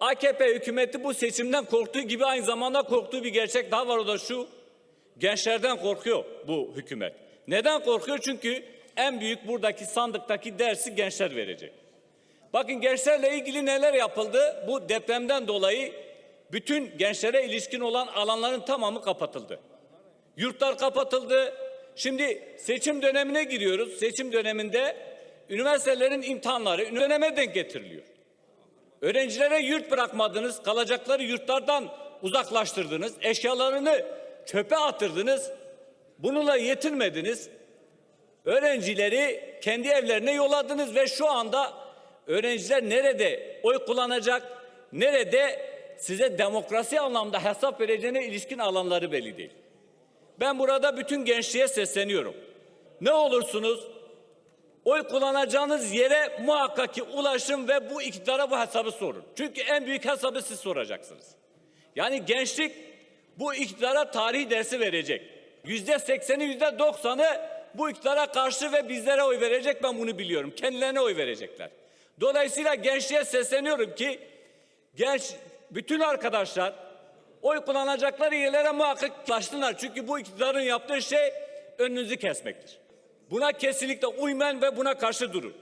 AKP hükümeti bu seçimden korktuğu gibi aynı zamanda korktuğu bir gerçek daha var o da şu. Gençlerden korkuyor bu hükümet. Neden korkuyor? Çünkü en büyük buradaki sandıktaki dersi gençler verecek. Bakın gençlerle ilgili neler yapıldı? Bu depremden dolayı bütün gençlere ilişkin olan alanların tamamı kapatıldı. Yurtlar kapatıldı. Şimdi seçim dönemine giriyoruz. Seçim döneminde üniversitelerin imtihanları döneme denk getiriliyor. Öğrencilere yurt bırakmadınız, kalacakları yurtlardan uzaklaştırdınız, eşyalarını çöpe attırdınız. Bununla yetinmediniz. Öğrencileri kendi evlerine yolladınız ve şu anda öğrenciler nerede oy kullanacak, nerede size demokrasi anlamda hesap vereceğine ilişkin alanları belli değil. Ben burada bütün gençliğe sesleniyorum. Ne olursunuz oy kullanacağınız yere muhakkak ki ulaşın ve bu iktidara bu hesabı sorun. Çünkü en büyük hesabı siz soracaksınız. Yani gençlik bu iktidara tarihi dersi verecek. Yüzde sekseni, yüzde doksanı bu iktidara karşı ve bizlere oy verecek ben bunu biliyorum. Kendilerine oy verecekler. Dolayısıyla gençliğe sesleniyorum ki genç bütün arkadaşlar oy kullanacakları yerlere muhakkak ulaşsınlar. Çünkü bu iktidarın yaptığı şey önünüzü kesmektir. Buna kesinlikle uymayın ve buna karşı durun.